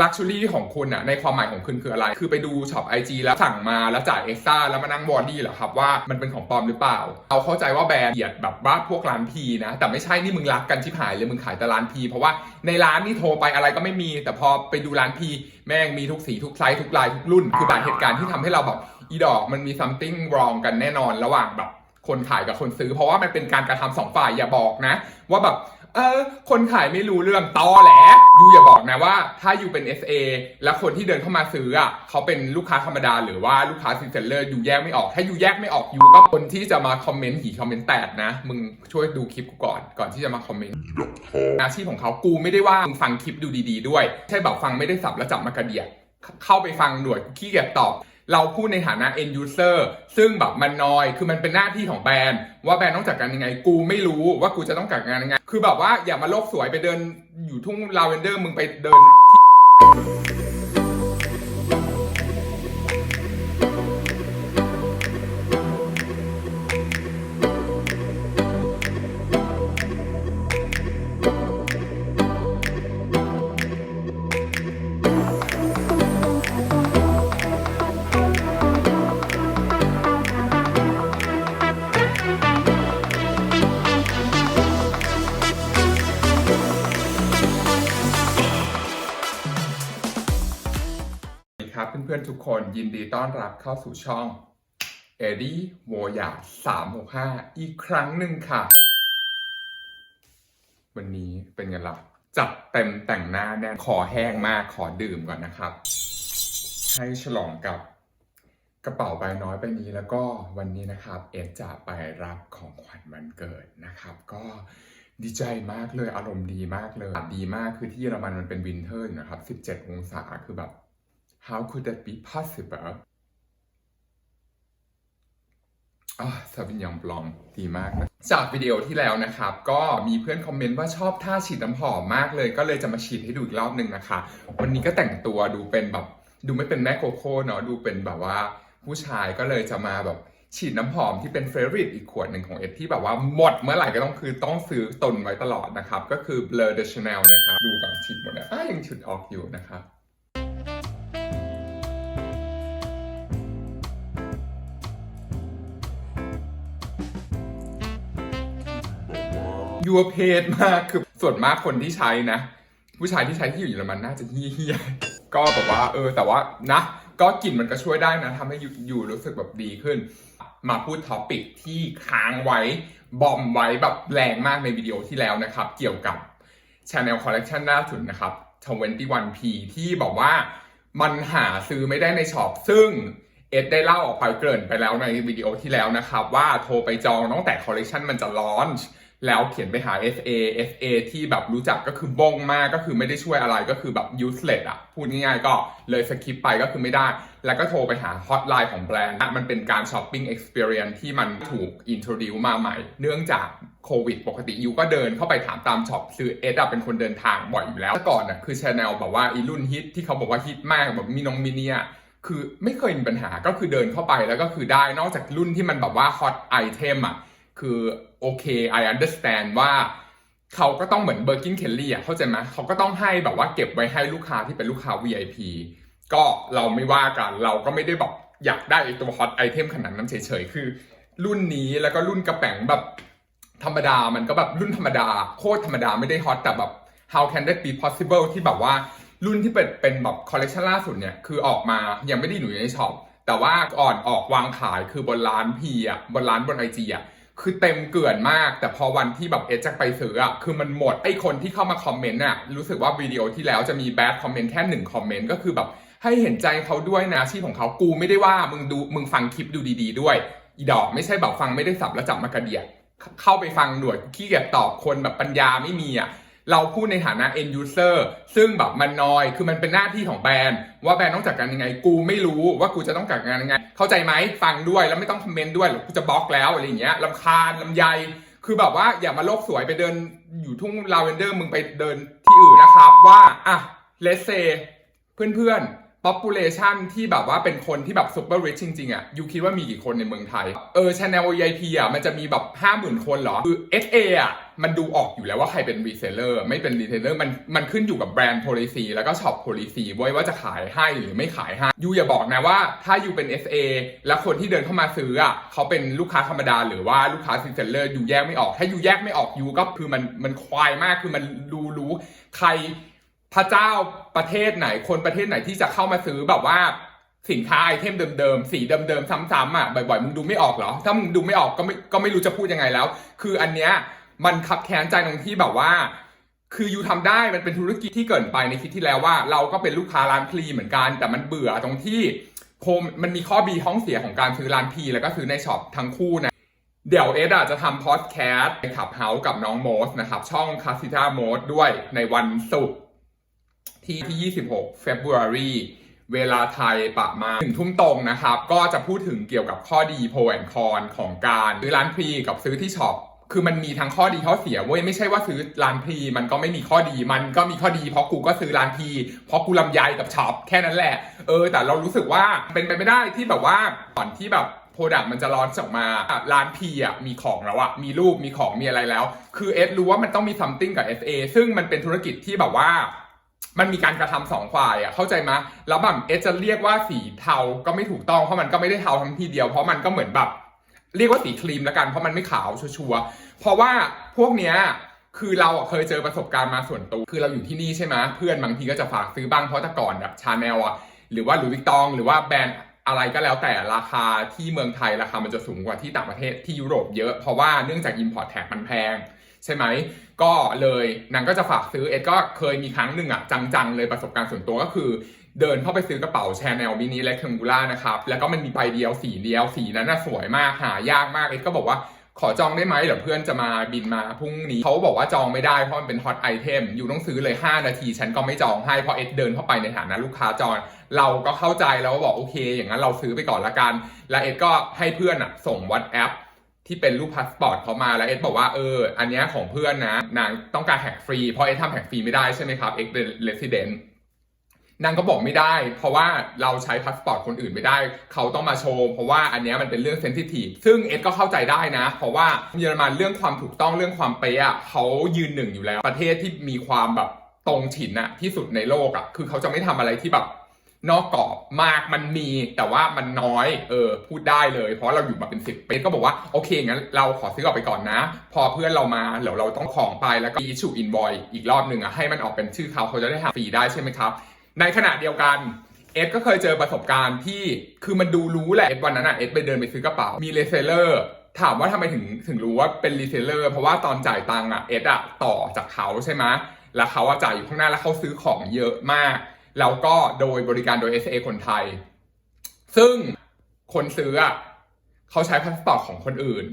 ลักชัวรี่ของคุณอะในความหมายของคุณคืออะไร คือไปดูช็อปไอจีแล้วสั่งมาแล้วจ่ายเอ็กซ์ต้าแล้วมานั่งบอดี้เหรอครับว่ามันเป็นของปลอมหรือเปล่า เอาเข้าใจว่าแบรนด์เหยียดแบบว่าพวกร้านพีนะ แต่ไม่ใช่นี่มึงรักกันชิบหายเลยมึงขายแต่ร้านพีเพราะว่าในร้านนี่โทรไปอะไรก็ไม่มี แต่พอไปดูร้านพีแม่งมีทุกสีทุกไซส์ทุกลายทุกรุ่น คือบางเหตุการณ์ที่ทำให้เราแบบอีดอกมันมี something wrong กันแน่นอนระหว่างแบบคนขายกับคนซื้อ เพราะว่ามันเป็นการกระทำสองฝ่ายอย่าบอกนะ ว่าแบบ เออ คนขายไม่รู้เรื่องตอแหลยูอย่าบอกนะว่า ถ้ายูเป็น SA แล้วคนที่เดินเข้ามาซื้ออะเขาเป็นลูกค้าธรรมดา หรือว่าลูกค้าซีเซลเลอร์ยูแยกไม่ออก ถ้ายูแยกไม่ออกยูก็คนที่จะมาคอมเมนต์หีคอมเมนต์แตกนะ มึงช่วยดูคลิปกูก่อนก่อนที่จะมาคอมเมนต์อาชีพของเขากูไม่ได้ว่ามึงฟังคลิปดูดี ๆ ด้วย ใช่แบบฟังไม่ได้สับแล้วจับมากระเดียดเข้าไปฟังหน่วยขี้เกียจตอบ เราพูดในฐานะ end user ซึ่งแบบมันน้อย คือมันเป็นหน้าที่ของแบรนด์ ว่าแบรนด์ต้องจัดการยังไง กูไม่รู้ว่ากูจะต้องจัดการยังไง คือแบบว่าอย่ามาโลกสวยไปเดินอยู่ทุ่งลาเวนเดอร์มึงไปเดินที่ พื่อนๆทุกคนยินดีต้อนรับเข้าสู่ช่องเอดี้โวยา365อีกครั้งหนึ่งค่ะ วันนี้เป็นไงล่ะ จัดเต็มแต่งหน้าแน่นขอแห้งมากขอดื่มก่อนนะครับ ให้ฉลองกับกระเป๋าใบน้อยใบนี้แล้วก็วันนี้นะครับเอสจะไปรับของขวัญวันเกิดนะครับ ก็ดีใจมากเลยอารมณ์ดีมากเลยดีมากคือที่เยอรมันมันเป็นวินเทอร์นะครับ 17 องศาคือแบบ how could that be possible อ่าซาบินยองบลองดีมากนะจากวิดีโอที่แล้วนะครับ ก็มีเพื่อนคอมเมนต์ว่าชอบท่าฉีดน้ำหอมมากเลย ก็เลยจะมาฉีดให้ดูอีกรอบหนึ่งนะคะ วันนี้ก็แต่งตัวดูเป็นแบบ ดูไม่เป็นแม่โคโค่เนาะดูเป็นแบบว่าผู้ชายก็เลยจะมาแบบฉีดน้ำหอมที่เป็นเฟร v o r i t e อีกขวดหนึ่งของเอ็ดที่แบบว่าหมดเมื่อไหร่ก็ต้องคือต้องซื้อตนไว้ตลอดนะครับ ก็คือ Blur de Chanel นะครับดูก่อนฉีดหมดแล้วอะยังฉุดออกอยู่นะครับ ยัวเพศมากคือส่วนมากคนที่ใช้นะ ผู้ชายที่ใช้ที่อยู่เยอรมันน่าจะเฮี้ยๆก็แบบว่าเออแต่ว่านะ ก็กลิ่นมันก็ช่วยได้นะทำให้อยู่อยู่รู้สึกแบบดีขึ้น มาพูดท็อปิกที่ค้างไว้บอมไว้แบบแรงมากในวิดีโอที่แล้วนะครับ เกี่ยวกับ Channel Collection ล่าสุดนะครับ 21P ที่บอกว่ามันหาซื้อไม่ได้ในช็อปซึ่งเอ็ดได้เล่าออกไปเกริ่นไปแล้วในวิดีโอที่แล้วนะครับ ว่าโทรไปจองตั้งแต่คอลเล t ชันมันจะลอนช์ แล้วเขียนไปหา FA FA ที่แบบรู้จักก็คือบงมากก็คือไม่ได้ช่วยอะไรก็คือแบบ useless อะพูดง่ายๆก็เลยสคิปไปก็คือไม่ได้ แล้วก็โทรไปหาฮอตไลน์ของแบรนด์อะมันเป็นการช้อปปิ้ง experience ที่มันถูก introduce มาใหม่ เนื่องจากโควิดปกติยูก็เดินเข้าไปถามตามช็อปซื้อเอสอะเป็นคนเดินทางบ่อยอยู่แล้วแต่ก่อนอะคือ Chanel แบบว่าอีรุ่นฮิตที่เขาบอกว่าฮิตมากแบบมีน้องมิเนียคือไม่เคยมีปัญหาก็คือเดินเข้าไปแล้วก็คือได้นอกจากรุ่นที่มันแบบว่าฮอตไอเทมอะ คือโอเค I understand ว่าเขาก็ต้องเหมือนเบอร์กินเคลลี่อะเข้าใจไหมเขาก็ต้องให้แบบว่าเก็บไว้ให้ลูกค้าที่เป็นลูกค้า VIP ก็เราไม่ว่ากันเราก็ไม่ได้แบบอยากได้ไอตัวฮอตไอเทมขนาดนั้นเฉยๆ คือ รุ่นนี้แล้วก็รุ่นกระแป๋งแบบธรรมดามันก็แบบรุ่นธรรมดา โคตรธรรมดาไม่ได้ฮอตแต่แบบ how can that be possible ที่แบบว่ารุ่นที่เป็นเป็นแบบคอลเลคชันล่าสุดเนี่ยคือออกมายังไม่ได้อยู่ในช็อปแต่ว่าก่อนออกวางขายคือบนร้านพีอะบนร้านบนไอจีอะ คือเต็มเกลื่อนมาก แต่พอวันที่แบบเอจะไปซื้ออะคือมันหมดไอคนที่เข้ามาคอมเมนต์น่ะรู้สึกว่าวิดีโอที่แล้วจะมีแบดคอมเมนต์แค่หนึ่งคอมเมนต์ก็คือแบบให้เห็นใจเขาด้วยนะชีพของเขากูไม่ได้ว่ามึงดูมึงฟังคลิปดูดี ๆ ด้วย อีดอกไม่ใช่แบบฟังไม่ได้สับแล้วจับมากระเดียเข้าไปฟังหน่วยขี้เกียจตอบคนแบบปัญญาไม่มีอะ เราพูดในฐานะ end user ซึ่งแบบมันน้อย คือมันเป็นหน้าที่ของแบรนด์ ว่าแบรนด์ต้องจัดการยังไง กูไม่รู้ว่ากูจะต้องจัดการยังไง เข้าใจไหมฟังด้วย แล้วไม่ต้องคอมเมนต์ด้วยหรือกูจะบล็อกแล้วอะไรอย่างเงี้ยลำคาญลำไย คือแบบว่าอย่ามาโลกสวยไปเดินอยู่ทุ่งลาเวนเดอร์มึงไปเดินที่อื่นนะครับว่าอะเลสเซเพื่อนๆ population ที่แบบว่าเป็นคนที่แบบ super rich จริงๆอะยูคิดว่ามีกี่คนในเมืองไทย เออ channel VIP อะมันจะมีแบบ 50,000 คนเหรอ คือ SA อะมันดูออกอยู่แล้วว่าใครเป็น reseller ไม่เป็น reseller มันมันขึ้นอยู่กับแบรนด์ policy แล้วก็ shop policy ไว้ว่าจะขายให้หรือไม่ขายให้ยูอย่าบอกนะว่าถ้ายูเป็น SA แล้วคนที่เดินเข้ามาซื้ออะเขาเป็นลูกค้าธรรมดา หรือว่าลูกค้า reseller ยูแยกไม่ออก ถ้ายูแยกไม่ออกยูก็คือมันมันควายมากคือมันรู้รู้ใคร พระเจ้าประเทศไหนคนประเทศไหนที่จะเข้ามาซื้อแบบว่าสินค้าไอเทมเดิมๆสีเดิมๆซ้ำๆอะบ่อยๆมึงดูไม่ออกเหรอ ถ้ามึงดูไม่ออกก็ไม่ก็ไม่รู้จะพูดยังไงแล้ว คืออันเนี้ยมันคับแค้นใจตรงที่แบบว่า คือยูทำได้มันเป็นธุรกิจที่เกินไปในคิดที่แล้วว่า เราก็เป็นลูกค้าร้านพลีเหมือนกัน แต่มันเบื่อตรงที่โคมมันมีข้อบีท้องเสียของการซื้อร้านพีแล้วก็ซื้อในช็อปทั้งคู่นะเดี๋ยวเอสอะจะทำพอดแคสต์ในขับเฮาส์กับน้องโมสนะครับ ช่องคาสิท่าโมสด้วยในวันศุกร์ ที่ที่ 26 February เวลาไทยประมาณหนึ่งทุ่มตรงนะครับ ก็จะพูดถึงเกี่ยวกับข้อดีโพแอนคอนของการซื้อร้านพรีกับซื้อที่ช็อปคือมันมีทั้งข้อดีข้อเสียเว้ยไม่ใช่ว่าซื้อร้านพรีมันก็ไม่มีข้อดีมันก็มีข้อดีเพราะกูก็ซื้อร้านพรีเพราะกูลำไยกับช็อปแค่นั้นแหละ เออ แต่เรารู้สึกว่าเป็นไปไม่ได้ที่แบบว่าก่อนที่แบบโปรดักต์มันจะร้อนออกมาร้านพีอะมีของแล้วอะมีรูปมีของมีอะไรแล้ว คือเอสรู้ว่ามันต้องมีซัมติงกับ SA ซึ่งมันเป็นธุรกิจที่แบบว่า มันมีการกระทำสองฝ่ายอะเข้าใจไหมแล้วแบบเอสจะเรียกว่าสีเทาก็ไม่ถูกต้องเพราะมันก็ไม่ได้เทาทั้งทีเดียวเพราะมันก็เหมือนแบบ เรียกว่าสีครีมแล้วกันเพราะมันไม่ขาวชัวร์เพราะว่าพวกเนี้ยคือเราเคยเจอประสบการณ์มาส่วนตัวคือเราอยู่ที่นี่ใช่ไหมเพื่อนบางทีก็จะฝากซื้อบ้างเพราะแต่ก่อนแบบชาแนลอะหรือว่าหลุยส์วิกตอง หรือว่าแบรนด์อะไรก็แล้วแต่ราคาที่เมืองไทยราคามันจะสูงกว่าที่ต่างประเทศที่ยุโรปเยอะเพราะว่าเนื่องจาก Import Tax มันแพง ใช่ไหม ก็เลยนางก็จะฝากซื้อเอ็ดก็เคยมีครั้งหนึ่งอะจังๆเลยประสบการณ์ส่วนตัวก็คือ เดินเข้าไปซื้อกระเป๋าแชนแนลมินิเล็ก t ท n ง u ล่านะครับ แล้วก็มันมีใบเดียวสีเดียวสีนั้นน่ะสวยมากหายากมากเอ็ดก็บอกว่าขอจองได้ไหมเดี๋ยวเพื่อนจะมาบินมาพรุ่งนี้เขาบอกว่าจองไม่ได้เพราะมันเป็นฮอตไอเทมอยู่ต้องซื้อเลย 5 นาที ฉันก็ไม่จองให้เพราะเอ็ดเดินเข้าไปในฐานะลูกค้าจองเราก็เข้าใจแล้วก็บอกโอเค อย่างนั้นเราซื้อไปก่อนละกัน แล้วเอ็ดก็ให้เพื่อนอะส่งวอตแอป ที่เป็นรูปพาสปอร์ตเขามาแล้วเอ็ดบอกว่าเอออันนี้ของเพื่อนนะนางต้องการแท็กฟรีเพราะเอ็ดทำแท็กฟรีไม่ได้ใช่ไหมครับเอ็กเป็นเรสซิเดนต์นางก็บอกไม่ได้ เพราะว่าเราใช้พาสปอร์ตคนอื่นไม่ได้ เขาต้องมาโชว์ เพราะว่าอันนี้มันเป็นเรื่องเซนซิทีฟซึ่งเอ็ดก็เข้าใจได้นะ เพราะว่าเยอรมันเรื่องความถูกต้องเรื่องความเป๊ะอะเขายืนหนึ่งอยู่แล้ว ประเทศที่มีความแบบตรงฉินอะที่สุดในโลกอะคือเขาจะไม่ทำอะไรที่แบบ นอกกรอบมากมันมีแต่ว่ามันน้อยเออพูดได้เลย เพราะเราอยู่มาเป็นสิบปีก็บอกว่าโอเคงั้นเราขอซื้อออกไปก่อนนะ พอเพื่อนเรามาเดี๋ยวเราต้องของไปแล้วก็ issue invoice อีกรอบหนึ่งอะให้มันออกเป็นชื่อเขาเขาจะได้หาฟรีได้ใช่ไหมครับ ในขณะเดียวกันเอ็ดก็เคยเจอประสบการณ์ที่คือมันดูรู้แหละเอ็ดวันนั้นอะเอ็ดไปเดินไปซื้อกระเป๋ามีรีเซลเลอร์ถามว่าทำไมถึงถึงรู้ว่าเป็นรีเซลเลอร์เพราะว่าตอนจ่ายตังค์อะเอ็ดอะต่อจากเขาใช่ไหมแล้วเขาอะจ่ายอยู่ข้างหน้าแล้วเขาซื้อของเยอะมาก แล้วก็โดยบริการโดย SA คนไทย ซึ่งคนซื้อเขาใช้พาสปอร์ตของคนอื่น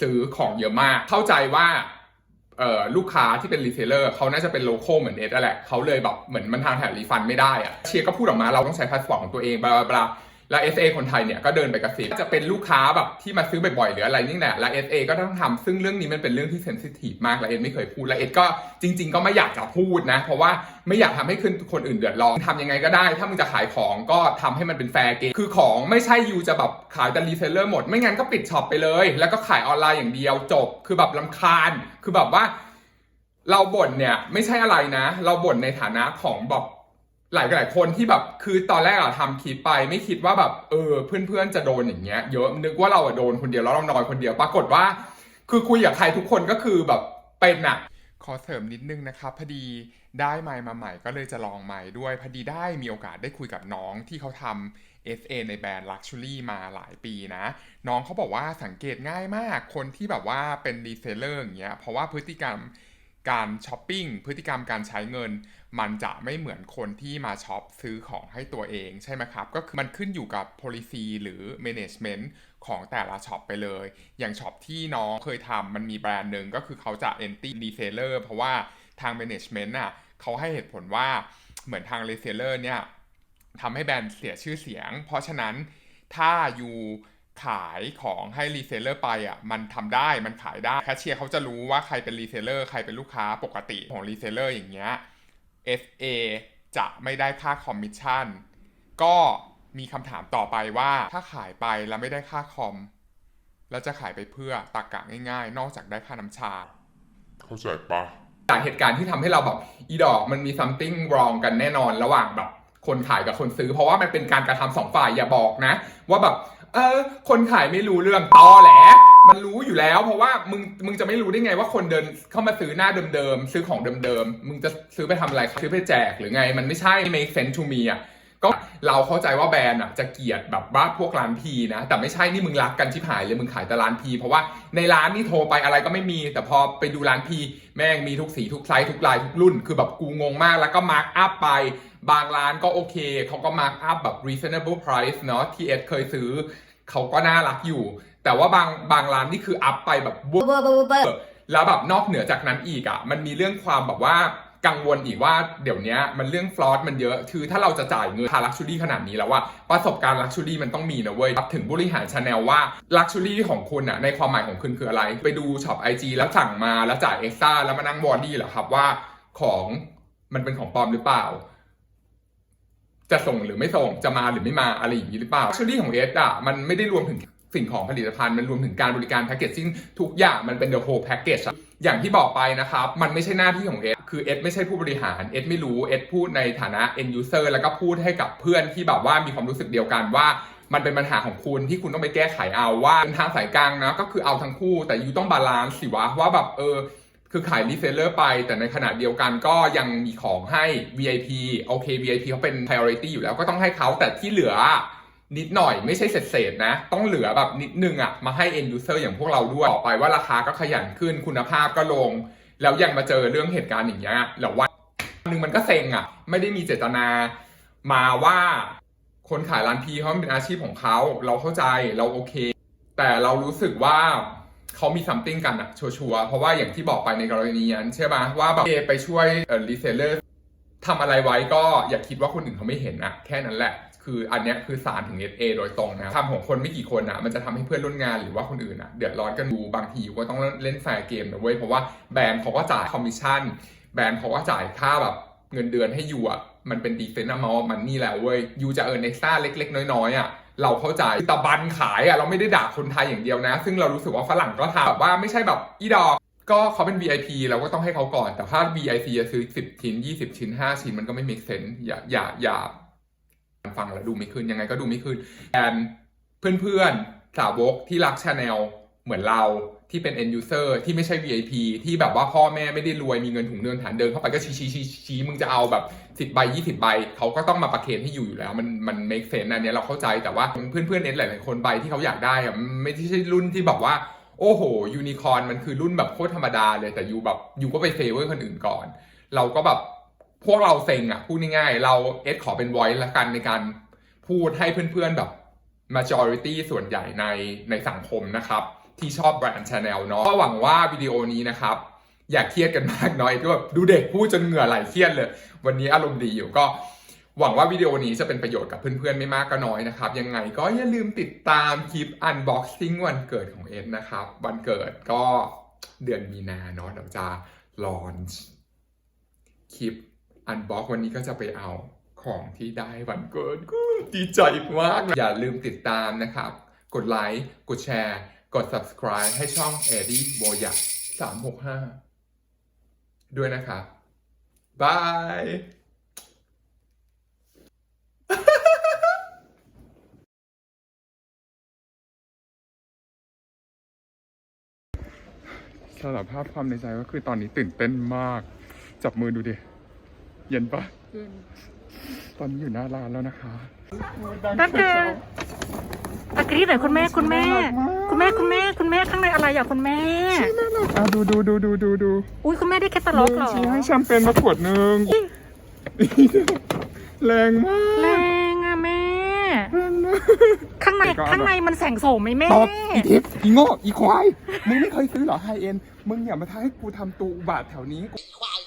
ซื้อของเยอะมาก เข้าใจว่าลูกค้าที่เป็นรีเทลเลอร์เขาน่าจะเป็นโลโก้เหมือนเอสแหละเขาเลยแบบเหมือนมันทางแถบรีฟันไม่ได้อะเชียร์ก็พูดออกมาเราต้องใช้พาสปอร์ตของตัวเองบลาบลา แล้ว SA คนไทยเนี่ยก็เดินไปกระซิบจะเป็นลูกค้าแบบที่มาซื้อบ่อยๆหรืออะไรนี่แหละแล้ว SA ก็ต้องทำซึ่งเรื่องนี้มันเป็นเรื่องที่เซนซิทีฟมากและเอ็ดไม่เคยพูดและเอ็ดก็จริง ๆ ก็ไม่อยากจะพูดนะ เพราะว่าไม่อยากทำให้คนคนอื่นเดือดร้อนทำยังไงก็ได้ ถ้ามึงจะขายของก็ทำให้มันเป็นแฟร์เกมคือของไม่ใช่ยูจะแบบขายแต่รีเซลเลอร์หมด ไม่งั้นก็ปิดช็อปไปเลย แล้วก็ขายออนไลน์อย่างเดียวจบ คือแบบลำคาญ คือแบบว่า เราบ่นเนี่ยไม่ใช่อะไรนะ เราบ่นในฐานะของแบบ หลายหลายคนที่แบบคือตอนแรกอะทำคลิปไปไม่คิดว่าแบบเออเพื่อนๆจะโดนอย่างเงี้ยเยอะนึกว่าเราอะโดนคนเดียวแล้วเรานอนคนเดียวปรากฏว่า คือคุยกับใครทุกคนก็คือแบบเป็นอะขอเสริมนิดนึงนะครับพอดีได้ไมค์มาใหม่ก็เลยจะลองไมค์ด้วยพอดีได้มีโอกาสได้คุยกับน้องที่เขาทำ SA ในแบรนด์ Luxury มาหลายปีนะ น้องเขาบอกว่าสังเกตง่ายมากคนที่แบบว่าเป็นรีเซลเลอร์อย่างเงี้ยเพราะว่าพฤติกรรมการช้อปปิ้งพฤติกรรมการใช้เงิน มันจะไม่เหมือนคนที่มาช็อปซื้อของให้ตัวเองใช่ไหมครับ ก็คือมันขึ้นอยู่กับ policy หรือ management ของแต่ละช็อปไปเลย อย่างช็อปที่น้องเคยทำมันมีแบรนด์หนึ่งก็คือเขาจะ anti reseller เพราะว่าทาง management น่ะเขาให้เหตุผลว่าเหมือนทาง reseller เนี่ยทำให้แบรนด์เสียชื่อเสียง เพราะฉะนั้นถ้าอยู่ขายของให้รีเซลเลอร์ไปอะมันทำได้มันขายได้แคชเชียร์เขาจะรู้ว่าใครเป็นรีเซลเลอร์ใครเป็นลูกค้าปกติของรีเซลเลอร์อย่างเงี้ย FA จะไม่ได้ค่าคอมมิชชั่น ก็มีคำถามต่อไปว่าถ้าขายไปแล้วไม่ได้ค่าคอม แล้วจะขายไปเพื่อตากะง่ายๆ นอกจากได้ค่าน้ำชา เข้าใจปะจากเหตุการณ์ที่ทำให้เราแบบอีดอกมันมี something wrong กันแน่นอนระหว่างแบบ คนขายกับคนซื้อ เพราะว่ามันเป็นการกระทำสองฝ่ายอย่าบอกนะ ว่าแบบ เออ คนขายไม่รู้เรื่องตอแหลมันรู้อยู่แล้ว เพราะว่ามึงมึงจะไม่รู้ได้ไงว่าคนเดินเข้ามาซื้อหน้าเดิมๆซื้อของเดิมๆมึงจะซื้อไปทำอะไรซื้อไปแจกหรือไง มันไม่ใช่ make sense to me อะ ก็เราเข้าใจว่าแบรนด์อะจะเกลียดแบบว่าพวกร้านพีนะ แต่ไม่ใช่นี่มึงรักกันชิบหายเลยมึงขายแต่ร้านพี เพราะว่าในร้านนี่โทรไปอะไรก็ไม่มี แต่พอไปดูร้านพีแม่งมีทุกสีทุกไซส์ทุกลายทุกรุ่น คือแบบกูงงมากแล้วก็มาร์กอัพไป บางร้านก็โอเคเขาก็มาร์กอัพแบบ reasonable price เนาะที่เอสเคยซื้อเขาก็น่ารักอยู่ แต่ว่าบางบางร้านนี่คืออัพไปแบบเวอร์เบอร์เบอร์เบอร์แล้วแบบนอกเหนือจากนั้นอีกอะมันมีเรื่องความแบบว่า กังวลอีกว่าเดี๋ยวนี้มันเรื่องฟลอสมันเยอะ คือถ้าเราจะจ่ายเงินค่าลักชูรี่ขนาดนี้แล้วว่าประสบการณ์ลักชูรี่มันต้องมีนะเว้ยถึงบริหารชาแนลว่าลักชูรี่ของคุณอะในความหมายของคุณคืออะไร ไปดูช็อปไอจีแล้วสั่งมาแล้วจ่ายเอ็กซ์ตร้าแล้วมานั่งวอร์ดี้เหรอครับว่าของมันเป็นของปลอมหรือเปล่า จะส่งหรือไม่ส่งจะมาหรือไม่มาอะไรอย่างนี้หรือเปล่าลักชูรี่ของเอสอะมันไม่ได้รวมถึงสิ่งของผลิตภัณฑ์มันรวมถึงการบริการแพ็กเกจซิ่งทุกอย่างมันเป็น the whole package อะอย่างที่บอกไปนะครับ มันไม่ใช่หน้าที่ของเอส คือเอสไม่ใช่ผู้บริหารเอสไม่รู้เอสพูดในฐานะ end user แล้วก็พูดให้กับเพื่อนที่แบบว่ามีความรู้สึกเดียวกันว่ามันเป็นปัญหาของคุณที่คุณต้องไปแก้ไขเอาว่าเป็นทางสายกลางนะก็คือเอาทั้งคู่ แต่ยูต้องบาลานซ์สิวะว่าแบบเออคือขายรีเซลเลอร์ไป แต่ในขณะเดียวกันก็ยังมีของให้ VIP โอเค VIP เขาเป็น priority อยู่แล้วก็ต้องให้เขาแต่ที่เหลือนิดหน่อยไม่ใช่เศษๆนะ ต้องเหลือแบบนิดนึงอะ่ะมาให้ end user อย่างพวกเราด้วยต่อไปว่าราคาก็ขยันขึ้นคุณภาพก็ลง แล้วยังมาเจอเรื่องเหตุการณ์อย่างเงี้ยแล้ววันหนึ่งมันก็เซ็งอะ ไม่ได้มีเจตนามาว่าคนขายร้านพีเขาเป็นอาชีพของเขา เราเข้าใจเราโอเค แต่เรารู้สึกว่าเขามีซัมติงกันอะชัวร์เพราะว่าอย่างที่บอกไปในกรณีนั้นใช่ไหมว่าแบบเอไปช่วยเออรีเซลเลอร์ทำอะไรไว้ก็อย่าคิดว่าคนอื่นเขาไม่เห็นอะแค่นั้นแหละ คืออันเนี้ยคือสารถึง SA โดยตรงนะทำของคนไม่กี่คนอะมันจะทำให้เพื่อนร่วมงานหรือว่าคนอื่นอะเดือดร้อนกันดูบางทีก็ต้องเล่นแฟร์เกมนะเว้ยเพราะว่าแบรนด์เขาก็จ่ายคอมมิชชั่นแบรนด์เขาก็จ่ายค่าแบบเงินเดือนให้ยูอะมันเป็นดีเฟนต์มอมันนี่แหละเว้ยยูจะเอิร์นเอ็กซ์ตร้าเล็ก ๆ น้อยๆอะเราเข้าใจตะบันขายอะเราไม่ได้ด่าคนไทยอย่างเดียวนะ ซึ่งเรารู้สึกว่าฝรั่งก็ทำแบบว่าไม่ใช่แบบอีดอกก็เขาเป็น VIP เราก็ต้องให้เขาก่อน แต่ถ้า VIP จะซื้อ 10 ชิ้น 20 ชิ้น 5 ชิ้นมันก็ไม่ make sense อย่าอย่าอย่า ฟังแล้วดูไม่ขึ้นยังไงก็ดูไม่ขึ้นแอนเพื่อนๆสาวกที่รักชาแนลเหมือนเราที่เป็น end user ที่ไม่ใช่ VIP ที่แบบว่าพ่อแม่ไม่ได้รวยมีเงินถุงเดินฐานเดินเข้าไปก็ชี้ชี้ชี้ชี้มึงจะเอาแบบสิบใบยี่สิบใบเขาก็ต้องมาประเคนให้อยู่อยู่แล้ว มันมัน make sense อันเนี้ยเราเข้าใจแต่ว่าเพื่อนเพื่อนเอ็นหลายๆคนใบที่เขาอยากได้อะไม่ใช่รุ่นที่แบบว่า โอ้โห ยูนิคอร์นมันคือรุ่นแบบโคตรธรรมดาเลยแต่ยูแบบยูก็ไปเฟเวอร์คนอื่นก่อน เราก็แบบ พวกเราเซ็งอะพูดง่ายๆ เราเอสขอเป็น voice ละกันในการพูดให้เพื่อนๆแบบ majority ส่วนใหญ่ในในสังคมนะครับ ที่ชอบแบรนด์ชาแนลเนาะก็หวังว่าวิดีโอนี้นะครับ อย่าเครียดกันมากน้อยก็แบบดูเด็กพูดจนเหงื่อไหลเครียดเลย วันนี้อารมณ์ดีอยู่ก็หวังว่าวิดีโอนี้จะเป็นประโยชน์กับเพื่อนๆ ไม่มากก็น้อยนะครับ ยังไงก็อย่าลืมติดตามคลิป unboxing วันเกิดของเอ็ดนะครับ วันเกิดก็เดือนมีนาเนาะเดี๋ยวจะลอนคลิป unbox วันนี้ก็จะไปเอาของที่ได้วันเกิดก็ดีใจมาก อย่าลืมติดตามนะครับ กดไลค์กดแชร์ กด subscribe ให้ช่อง e d d i e b o y a 365ด้วยนะครับบายสารภาพความในใจก็คือตอนนี้ตื่นเต้นมาก จับมือดูดิ เย็นปะตอนนี้อยู่หน้าร้านแล้วนะคะนั่นคือตะกรีดหน่อยคุณแม่คุณแม่ คุณแม่คุณแม่คุณแม่ข้างในอะไรอะคุณแม่อะดูดูดูดูดูดูอุ้ยคุณแม่ได้แคตตาล็อกเหรอชี้ให้แชมเปญมาขวดหนึ่งแรงมาก แรงอะแม่ข้างในก็อร่อยข้างในมันแสงโสมไหมแม่ตอบอีทิปอีโง่อีควายมึงไม่เคยซื้อเหรอไฮเอ็นมึงอย่ามาท้าให้กูทำตูอุบาทแถวนี้ควาย